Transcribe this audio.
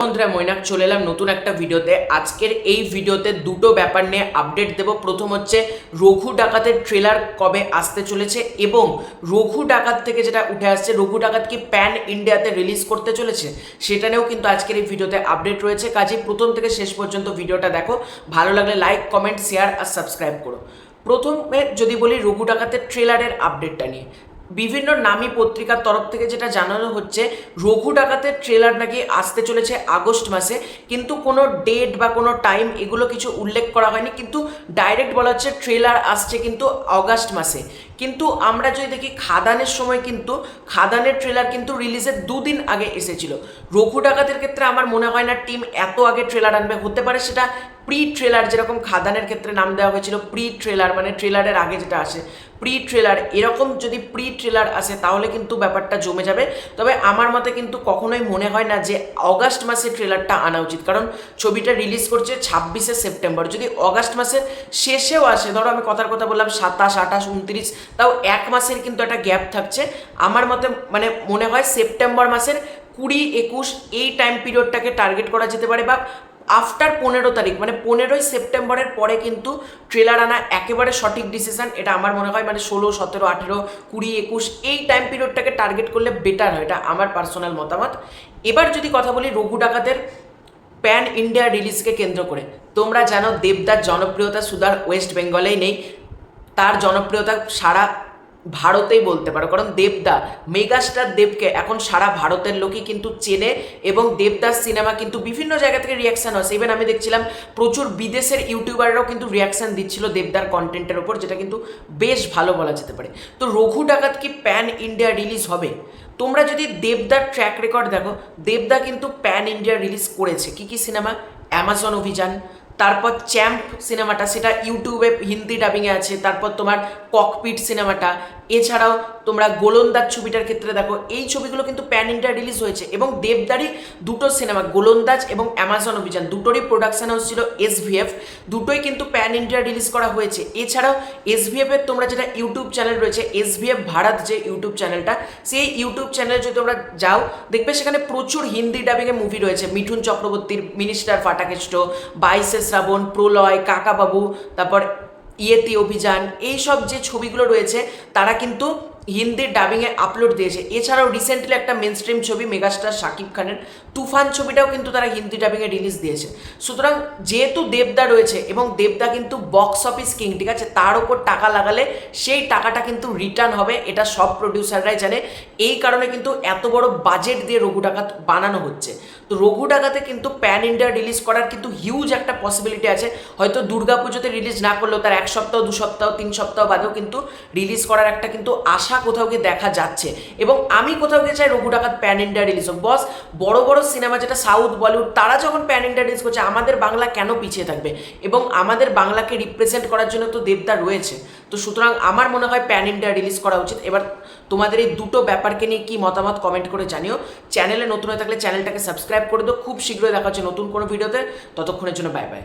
বন্ধুরা, মৈনাক, চলে এলাম নতুন একটা ভিডিওতে। আজকের এই ভিডিওতে দুটো ব্যাপার নিয়ে আপডেট দেব। প্রথম হচ্ছে, রঘু ডাকাতের ট্রেলার কবে আসতে চলেছে এবং রঘু ডাকাত থেকে যেটা উঠে আসছে, রঘু ডাকাত কি প্যান ইন্ডিয়াতে রিলিজ করতে চলেছে? সেটা নিয়েও কিন্তু আজকের এই ভিডিওতে আপডেট রয়েছে। কাজেই প্রথম থেকে শেষ পর্যন্ত ভিডিওটা দেখো। ভালো লাগলে লাইক কমেন্ট শেয়ার আর সাবস্ক্রাইব করো। প্রথমে যদি বলি রঘু ডাকাতের ট্রেলারের আপডেটটা নিয়ে। বিভিন্ন নামী পত্রিকার তরফ থেকে যেটা জানানো হচ্ছে, রঘু ডাকাতের ট্রেলার নাকি আসতে চলেছে আগস্ট মাসে, কিন্তু কোনো ডেট বা কোনো টাইম এগুলো কিছু উল্লেখ করা হয়নি, কিন্তু ডাইরেক্ট বলা হচ্ছে ট্রেলার আসছে কিন্তু অগাস্ট মাসে। কিন্তু আমরা যদি দেখি খাদানের সময় কিন্তু, খাদানের ট্রেলার কিন্তু রিলিজের দুদিন আগে এসেছিল। রঘু ডাকাতের ক্ষেত্রে আমার মনে হয় না টিম এত আগে ট্রেলার আনবে। হতে পারে সেটা প্রি ট্রেলার যেরকম খাদানের ক্ষেত্রে নাম দেওয়া হয়েছিল প্রি ট্রেলার মানে ট্রেলারের আগে যেটা আসে। প্রি ট্রেলার এরকম যদি প্রি ট্রেলার আসে তাহলে কিন্তু ব্যাপারটা জমে যাবে। তবে আমার মতে কিন্তু কখনোই মনে হয় না যে অগাস্ট মাসে ট্রেলারটা আনা উচিত। কারণ ছবিটা রিলিজ করছে ছাব্বিশে সেপ্টেম্বর। যদি অগাস্ট মাসের শেষেও আসে, ধরো আমি কথার কথা বললাম সাতাশ, আঠাশ, উনত্রিশ তাও এক মাসের কিন্তু একটা গ্যাপ থাকছে। আমার মতে মানে মনে হয় সেপ্টেম্বর মাসের কুড়ি, একুশ এই টাইম পিরিয়ডটাকে টার্গেট করা যেতে পারে বা আফটার পনেরো তারিখ মানে পনেরোই সেপ্টেম্বরের পরে কিন্তু ট্রেলার আনা একেবারে সঠিক ডিসিশন এটা আমার মনে হয় মানে ষোলো, সতেরো, আঠেরো, কুড়ি, একুশ এই টাইম পিরিয়ডটাকে টার্গেট করলে বেটার হয়, এটা আমার পার্সোনাল মতামত। এবার যদি কথা বলি রঘু ডাকাতের প্যান ইন্ডিয়া রিলিজকে কেন্দ্র করে, তোমরা জানো দেবদার জনপ্রিয়তা সুদার ওয়েস্ট বেঙ্গলেই নেই। তার জনপ্রিয়তা সারা ভারতেই বলতে পারো, কারণ দেবদা, মেগাস্টার দেবকে এখন সারা ভারতের লোকই কিন্তু চেনে এবং দেবদাস সিনেমা কিন্তু বিভিন্ন জায়গা থেকে রিয়াকশান হচ্ছে ইভেন আমি দেখছিলাম, প্রচুর বিদেশের ইউটিউবাররাও কিন্তু রিয়াকশান দিচ্ছিল দেবদার কন্টেন্টের ওপর যেটা কিন্তু বেশ ভালো বলা যেতে পারে। তো রঘু ডাকাত কি প্যান ইন্ডিয়া রিলিজ হবে? তোমরা যদি দেবদার ট্র্যাক রেকর্ড দেখো, দেবদা কিন্তু প্যান ইন্ডিয়া রিলিজ করেছে। কি কি সিনেমা? অ্যামাজন অভিযান তারপর চ্যাম্প সিনেমাটা সেটা ইউটিউবে হিন্দি ডাবিংয়ে আছে তারপর তোমার ককপিট সিনেমাটা এছাড়াও তোমরা গোলন্দাজ ছবিটার ক্ষেত্রে দেখো, এই ছবিগুলো কিন্তু প্যান ইন্ডিয়া রিলিজ হয়েছে এবং দেবদারি দুটো সিনেমা, গোলন্দাজ এবং অ্যামাজন অভিযান, দুটোরই প্রোডাকশন হাউস ছিল এসভিএফ, দুটোই কিন্তু প্যান ইন্ডিয়া রিলিজ করা হয়েছে। এছাড়াও এসভিএফ এর তোমরা যেটা ইউটিউব চ্যানেল রয়েছে, এসভিএফ ভারত যে ইউটিউব চ্যানেলটা সেই ইউটিউব চ্যানেলে যদি তোমরা যাও, দেখবে সেখানে প্রচুর হিন্দি ডাবিংয়ে মুভি রয়েছে। মিঠুন চক্রবর্তীর মিনিস্টার ফাটাকেষ্ট, বাইশে শ্রাবণ, প্রলয়, কাকাবাবু, তারপর ইয়েতি অভিযান এই সব যে ছবিগুলো রয়েছে, তারা কিন্তু হিন্দির ডাবিংয়ে আপলোড দিয়েছে। এছাড়াও রিসেন্টলি একটা মেন স্ট্রিম ছবি মেগাস্টার শাকিব খানের তুফান ছবিটাও কিন্তু তারা হিন্দি ডাবিংয়ে রিলিজ দিয়েছে। সুতরাং যেহেতু দেবদা রয়েছে এবং দেবদা কিন্তু বক্স অফিস কিং ঠিক আছে? তার ওপর টাকা লাগালে সেই টাকাটা কিন্তু রিটার্ন হবে, এটা সব প্রডিউসাররাই জানে। এই কারণে কিন্তু এত বড় বাজেট দিয়ে রঘু ডাকাত বানানো হচ্ছে। তো রঘু ডাকাতে কিন্তু প্যান ইন্ডিয়া রিলিজ করার কিন্তু হিউজ একটা পসিবিলিটি আছে। হয়তো দুর্গা পুজোতে রিলিজ না করলেও তার এক সপ্তাহ, দু সপ্তাহ, তিন সপ্তাহ বাদেও কিন্তু রিলিজ করার একটা কিন্তু আশা কোথাও গিয়ে দেখা যাচ্ছে। এবং আমি কোথাও গিয়ে চাই রঘু ডাকাত প্যান ইন্ডিয়া রিলিজ হোক। বস বড় বড় সিনেমা যেটা সাউথ বলিউড তারা যখন প্যান ইন্ডিয়া রিলিজ করছে, আমাদের বাংলা কেন পিছিয়ে থাকবে? এবং আমাদের বাংলাকে রিপ্রেজেন্ট করার জন্য তো দেবদা রয়েছে। তো সুতরাং আমার মনে হয় প্যান ইন্ডিয়া রিলিজ করা উচিত। এবার তোমাদের এই দুটো ব্যাপারকে নিয়ে কি মতামত কমেন্ট করে জানিও। চ্যানেলে নতুন হয়ে থাকলে চ্যানেলটাকে সাবস্ক্রাইব করে দিও। খুব শীঘ্রই দেখা হচ্ছে নতুন কোনো ভিডিওতে ততক্ষণের জন্য বাই বাই